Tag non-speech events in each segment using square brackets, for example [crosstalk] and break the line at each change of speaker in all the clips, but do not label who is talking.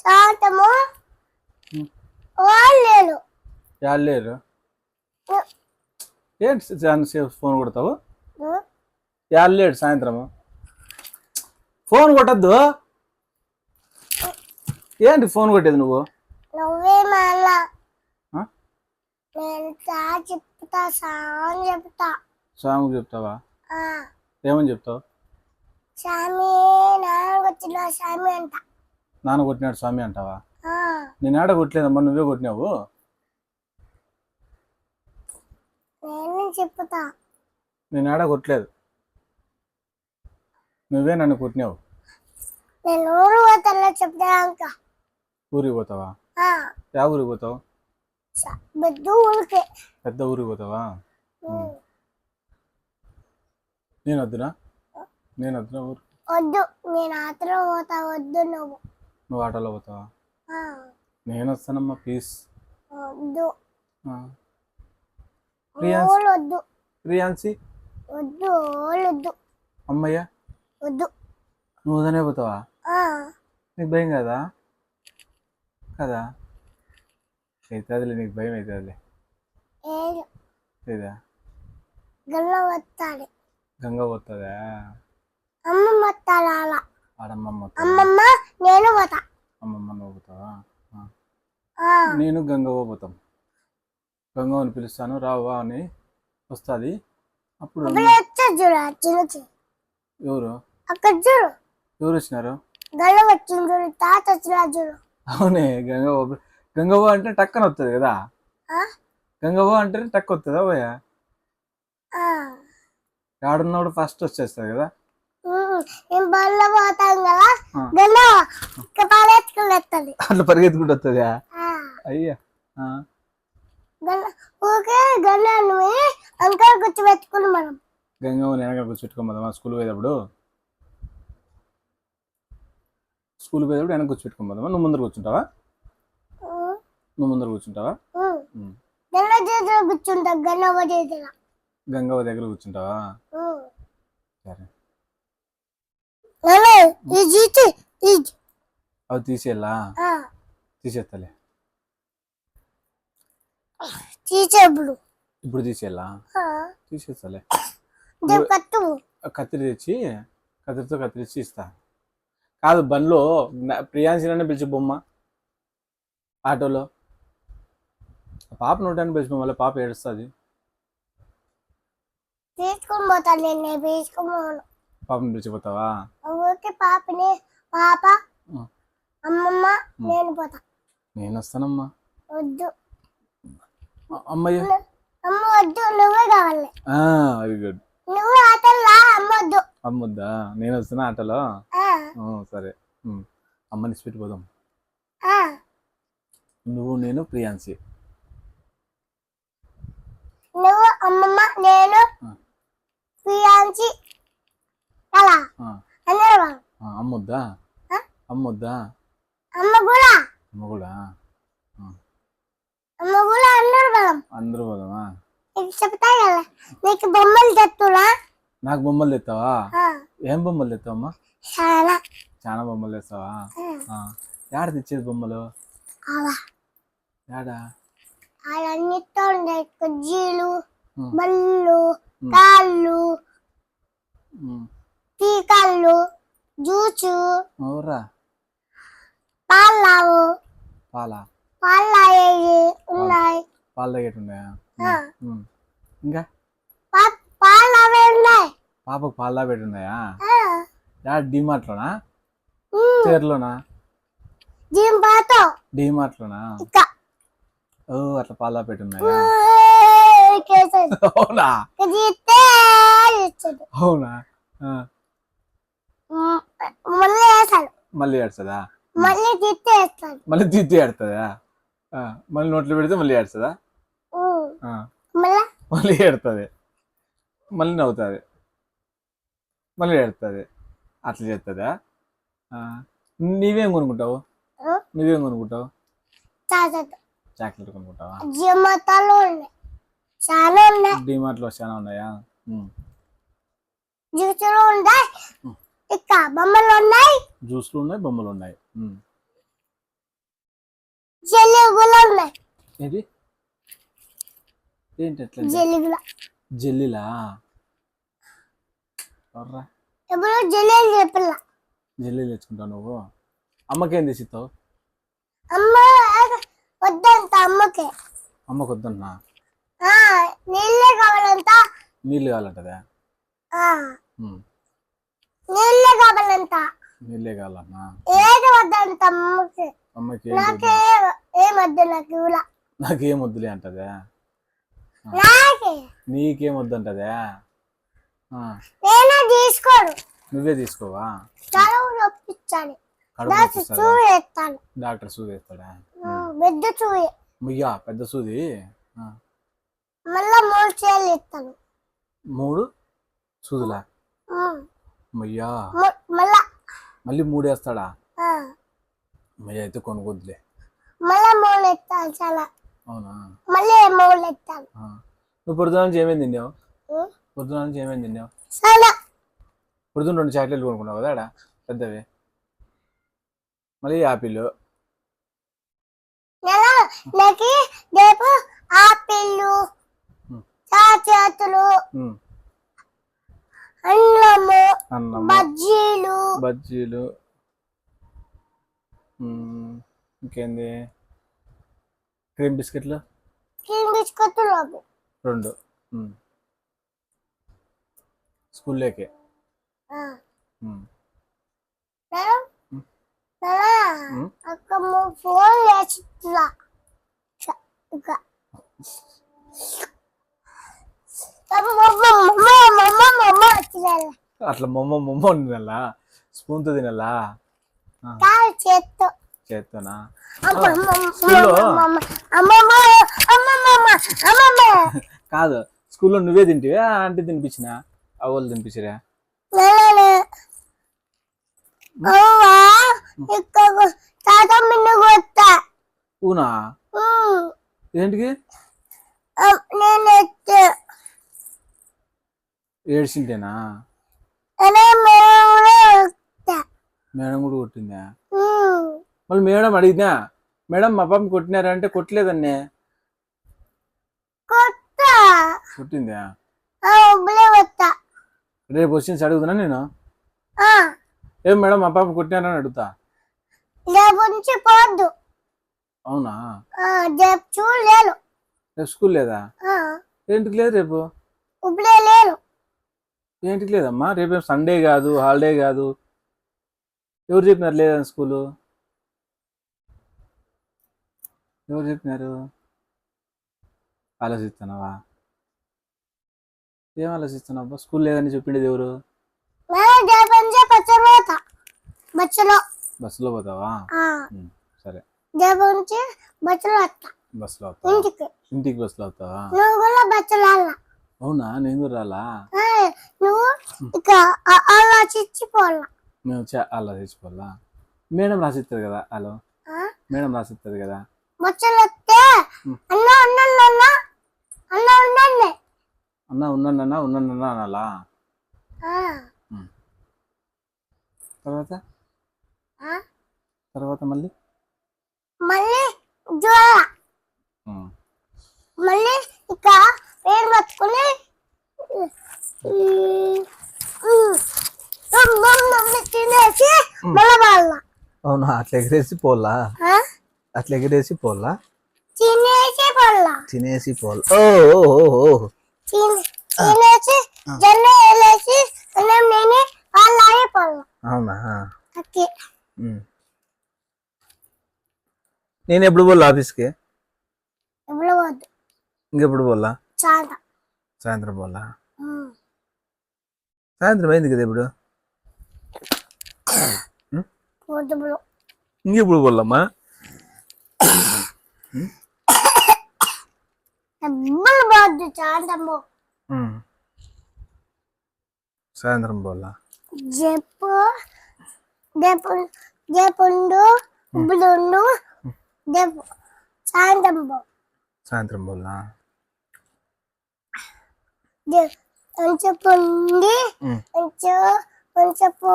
శాంతము. వాళ్ళు
లేరు ఏంటి చాలాసేపు ఫోన్ కొడతావు? యాడ్ లేడు సాయంత్రము? ఫోన్ కొట్టద్దు. ఏంటి ఫోన్ కొట్టేది నువ్వు?
నువ్వే మళ్ళా? నేను చెప్తా సాంగ్ చెప్తా.
సాంగ్ చెప్తావా? ఏమని చెప్తావు?
స్వామి నాన్నకు వచ్చిన స్వామి అంట.
నాన్న కొట్టినాడు స్వామి అంటావా? నేను ఆడ కొట్టలేదమ్మా నువ్వే కొట్టినావు?
నేను చెప్తా
నేను ఆడ కొట్టలేదు. నువ్వే నన్ను కొట్టినావు.
నేను ఊరు పోతాను చెప్తాక
ఊరికి పోతావా? యా ఊరికి పోతావు?
బుద్ధు ఊరికే.
పెద్ద ఊరికి పోతావా. నేను వద్దునా? నేను వద్దునా ఊరు
వద్దు నేను ఆత్రం పోతా వద్దు నువ్వు.
నువ్వు ఆటోలో పోతావా? నేను వస్తానమ్మా ప్లీజ్
వద్దు.
ప్రియాన్స్
వద్దు.
ప్రియాన్సి
వద్దు వద్దు.
అమ్మయ్య.
వద్దు.
నువ్వు వదనే పోతావా? నీకు భయం కదా? కదా? అవుతుందిలే నీకు భయం అవుతుందిలే లేదా?
గల్ల వస్తాడు
గంగ పోతుందా?
వస్తాడు అలా.
ఆడమ్మమ్మ?
అమ్మమ్మ నేను పోతా.
అమ్మమ్మ నువ్వు పోతావా? నేను గంగవ్వ పోతాం. గంగవ్వని పిలుస్తాను రావా అని వస్తుంది. అప్పుడు ఎవరు?
అక్కడ చూడు.
ఎవరు వచ్చినారు?
గల్ల వచ్చింది చూడు తాత వచ్చిన చూడు.
అవునే గంగవ్వ గంగవ్వ అంటే టక్కన వస్తుంది కదా? గంగవ్వ అంటే టక్ వస్తుందా భయ ఆడున్నప్పుడు ఫస్ట్ వచ్చేస్తుంది కదా?
మేము బల్ల పోతాం కదా. గల్ల ఇక పాలెత్తుకుని వస్తుంది
అట్లా పరిగెత్తుకుంటూ వస్తుందా అయ్యా
ఊకే గల్ల నువ్వు అంకల్ కూర్చోబెట్టుకుని మనం.
గంగవ్వని వెనక కూర్చోపెట్టుకోమదా స్కూల్ పోయేటప్పుడు? స్కూల్ పోయేటప్పుడు వెనక కూర్చోపెట్టుకోమదా నువ్వు ముందర కూర్చుంటావా? నువ్వు ముందర కూర్చుంటావా.
గల్ల చేతిలో కూర్చుంటాం చేతిలో.
గంగవ్వ దగ్గర కూర్చుంటావా. సరే. అవి తీసేస్తలే
తీసేప్పుడు
ఇప్పుడు తీసేస్తలే ఆ. కత్తిరి తెచ్చి కత్తిరితో కత్తిరించి ఇస్తా. కాదు బండ్లో నా- ప్రియాంశిననే పిలిచి బొమ్మ. ఆటోలో. పాప నోటాన్ని పిలిచి మళ్ళీ పాప ఏడుస్తుంది.
తీసుకొని పోతాను నేను తీసుకొని
పాపని పిలిచిపోతావా?
ఊరికే పాపని పాప. అమ్మమ్మ నేను పోతా.
నేను వస్తానమ్మా.
వద్దు.
అమ్మయ్య.
అమ్మ వద్దు నువ్వే కావాలి.
వెరీ గుడ్
నువ్వు ఆటల్లా అమ్మ వద్దు.
అమ్మొద్దా? నేను వస్తున్నా ఆటోలో? సరే. అమ్మని పెట్టిపోదాం
ఆ,
నువ్వు నేను ప్రియాంశి.
నువ్వు అమ్మమ్మ నేను
ఆ.
పియాంచి అలా
ఆ,
అందరూ వాళ్ళు.
ఆ, అమ్మొద్దా? అమ్మొద్దా?
అమ్మ కూడా. అందరూ
పోదామా
నీకు చెప్తా కదా నీకు బొమ్మలు తెస్తున్నా
నాకు బొమ్మలు తెస్తావా ఏం బొమ్మలు తెస్తావమ్మా
చాలా.
చాలా బొమ్మలు తెస్తావా. యాడ తెచ్చేది బొమ్మలు? యాడా?
అన్నిటితో ఉండే కుజ్జీలు. బళ్ళు టీకాళ్ళు జ్యూసు
అవురా
పాలావు
పాల?
పాలాయేవి ఉన్నాయి.
పాలు తగ్గట్టు ఉన్నాయా. ఇంకా?
పా- పాలవే ఉన్నాయి.
పాపకు పాలు తాగబెట్టి ఉన్నాయా? చీరలోనా?
దీని పాతో
డిమార్ట్లోనా?
ఇక.
ఓ అట్లా పాలు తాగబెట్టి ఉన్నాయా? [laughs] అవునా? అవునా?
మళ్ళీ వేస్తాడు
మళ్ళీ ఏడుస్తుందా?
మళ్ళీ తీస్తే వేస్తాడు
మళ్ళీ ఏడుతుందా. మళ్ళీ నోట్లో పెడితే మళ్ళీ ఏడుస్తుందా?
ఉమ్,
ఆ.
మళ్ళా?
మళ్ళీ ఏడుతుంది. మళ్ళీ నవ్వుతుంది. మళ్ళీ ఏడుతుంది. అట్లా చేస్తుందా. నీవేం కొనుక్కుంటావు? నువ్వేం కొనుక్కుంటావు? చాక్లెట్. కొనుక్కుంటావా?
జిమ్మతాలు ఉన్నాయి. చాలా ఉన్నాయి.
డిమార్ట్లో చాలా ఉన్నాయా.
జ్యూసులు ఉన్నాయి ఇక బొమ్మలు ఉన్నాయి?
జ్యూస్లు ఉన్నాయి బొమ్మలు ఉన్నాయి. ఉమ్.
జలుబులు ఉన్నాయి.
ఏంటి? ఏంటి ఎట్లా
జలుబుల.
జల్లిలా? ఎవర్రా?
ఎప్పుడు జల్లీలు చెప్పలా
జల్లీలు తెచ్చుకుంటావు నువ్వు? అమ్మకేం తెచ్చిస్తావు
అమ్మ వద్దంత అమ్మకి
అమ్మకు. వద్దన్నా
ఆ, నీళ్ళే కావాలంట.
నీళ్ళు కావాలంటదా?
నీళ్ళే కావాలంట.
నీళ్ళే కావాలన్నా
ఏది వద్దంత అమ్మకి?
అమ్మకి
నాకే ఏం వద్దు నాకు ఇవ్వలా.
నాకేం వద్దులే అంటదా?
నాకే.
నీకేం వద్దంటదా?
నేనే తీసుకోడు
నువ్వే తీసుకోవా?
చదువు నొప్పించాలి? చూడు ఎత్తాను
డాక్టర్ సూది వేస్తాడా?
పెద్ద చూయి
ముయ్యా పెద్ద సూది?
మళ్ళా మూడు చేయాలి ఎత్తాను
మూడు సూదులా? ముయ్యా
మళ్ళా.
మళ్ళీ మూడు వేస్తాడా
ఆ,
ముయ్య అయితే కొనుక్కొద్దులే.
మళ్ళా మూడు ఎత్తాను చాలా.
అవునా?
మళ్ళీ మూడు
ఆ. నువ్వు పొద్దున నుంచి ఏమేమి తిన్నావు? పొద్దున నుంచి ఏమేమి తిన్నావు?
చాలా
పొద్దున రెండు చాక్లెట్లు కొనుక్కున్నావు కదా ఆడ పెద్దవి. మళ్ళీ యాపిల్.
నాకు రేపు ఆపిల్లు
ఉమ్.
అన్నము బజ్జీలు.
బజ్జీలు. ఇంకేంది? క్రీమ్ బిస్కెట్లు?
క్రీమ్ బిస్కెట్లు అవి
రెండు. స్కూల్లోకే?
ఆ. అక్క ము- ఫోన్ లేచిట్లా చ- ఇక పాపం మమ్మ మమ్మ మమ్మ మమ్మ వచ్చినాల
అట్లా మొమ్మ మొమ్మ తినాలా స్పూన్తో తినాలా
కాలు చేత్తో
చేత్తోనా? కాదు స్కూల్లో నువ్వే తింటివా ఆంటీ తినిపించిన? అవ్వలు తినిపించరా ఊనా? ఏంటికి?
నేను కొత్త
మేడం కూడా కొట్టిందా? మళ్ళీ మేడం అడిగినా మేడం మా పాప కొట్టినారా? అంటే కొట్టలేదన్నే. కొట్టిందా? రేపు వచ్చి అడుగుతున్నా నేను? ఏం మేడం మా పాప కొట్టినారని అడుగుతా.
నుంచి పోద్దు.
అవునా?
రేపు చూడలేను
రేపు స్కూల్ లేదా? ఏంటికి లేదు రేపు?
ఉబ్బలే లేను
ఏంటికి లేదమ్మా? రేపు సండే కాదు హాలిడే కాదు. ఎవరు చెప్పినారు లేదని స్కూలు? ఎవరు చెప్పినారు? ఆలోచిస్తున్నావా? ఏం ఆలోచిస్తున్నావు స్కూల్ లేదని చెప్పిండేది ఎవరు?
బచ్చలో
బస్సులో పోతావా? సరే. బస్సులో
ఇంటికి.
ఇంటికి బస్సులో అవుతావా అవునా? నేను రాలా?
నువ్వు ఇక అలా చిచ్చిపోవాలా
మేము అలా మేడం రాసిస్తుంది కదా హలో? మేడం రాసిస్తుంది కదా?
వస్తే అన్న ఉండండి అన్న అన్న
అన్న అనాలా? తర్వాత? తర్వాత మళ్ళీ?
మళ్ళీ. మళ్ళీ ఇక పేరు పట్టుకుని తినేసి మళ్ళీ
అవునా? అట్లా ఎగిరేసి పోలా? అట్లా ఎగిరేసి పోలా?
తినేసి వాళ్ళ
తినేసి పోలా ఓ ఓ.
తినేసి జొన్న వేలేసి అన్నం నేనే వాళ్ళు ఆగిపోవాలి
అవునా. నేను ఎప్పుడు పోలా ఆఫీస్కి?
ఎప్పుడు వద్దు
ఇంకెప్పుడు పోలా?
చాలా
సాయంత్రం పోలా సాయంత్రం అయింది కదా ఇప్పుడు? [coughs] ఇంకెప్పుడు పోలమ్మా. సాయంత్రం పోలా
జపు జపుండు బులుండు జపు. సాయంత్రం పో.
సాయంత్రం పోలా
కొంచెండి
ఉమ్.
కొంచెం కొంచెపు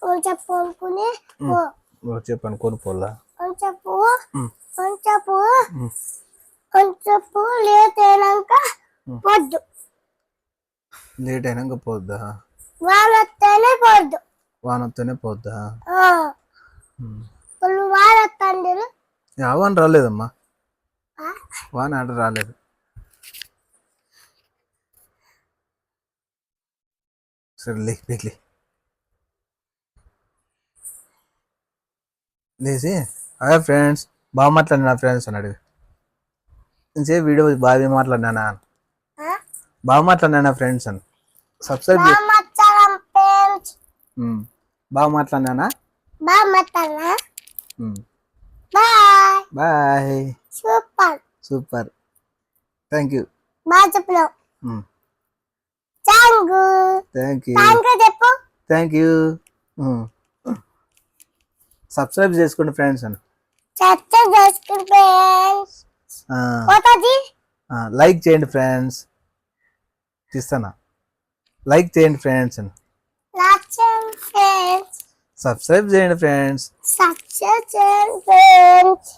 కొంచెం పొనుకుని పో.
వచ్చే పనుకొని పోలా.
కొంచెపు
ఉమ్.
కొంచెపు లేట్ అయినాక పొద్దు.
లేట్ అయినాక పోద్దా?
వాన వస్తేనే పొద్దు.
వాన వస్తేనే పోద్దా?
ఆ,
ఉమ్.
ఇప్పుడు వాన వస్తుంది
యా, వాన రాలేదమ్మా. వాన ఆడ రాలేదు. సరే లే లే. లేచి హాయ్ ఫ్రెండ్స్. బాగా మాట్లాడినా ఫ్రెండ్స్ అని అడిగి. నేను వీడియో బాగా మాట్లాడినానా? బాగా మాట్లాడినా ఫ్రెండ్స్ అని. సబ్స్క్రైబ్. బాగా మాట్లాడినానా?
బామత్తలా
ఉమ్.
Bye.
Bye.
Super.
Super. Thank you
బాగా చెప్పినావు.
ఉమ్.
Thank
thank you
thank you చెప్పు
థ్యాంక్ యూ సబ్స్క్రైబ్ చేసుకోండి ఫ్రెండ్స్ అని.
చర్చ చేసుకుని ఫ్రెండ్స్ పోతుంది
లైక్ చేయండి ఫ్రెండ్స్ తీస్తానా? లైక్ చేయండి ఫ్రెండ్స్ అని.
ఫ్రెండ్స్
సబ్స్క్రైబ్ చేయండి ఫ్రెండ్స్
సక్సెస్ ఫ్రెండ్స్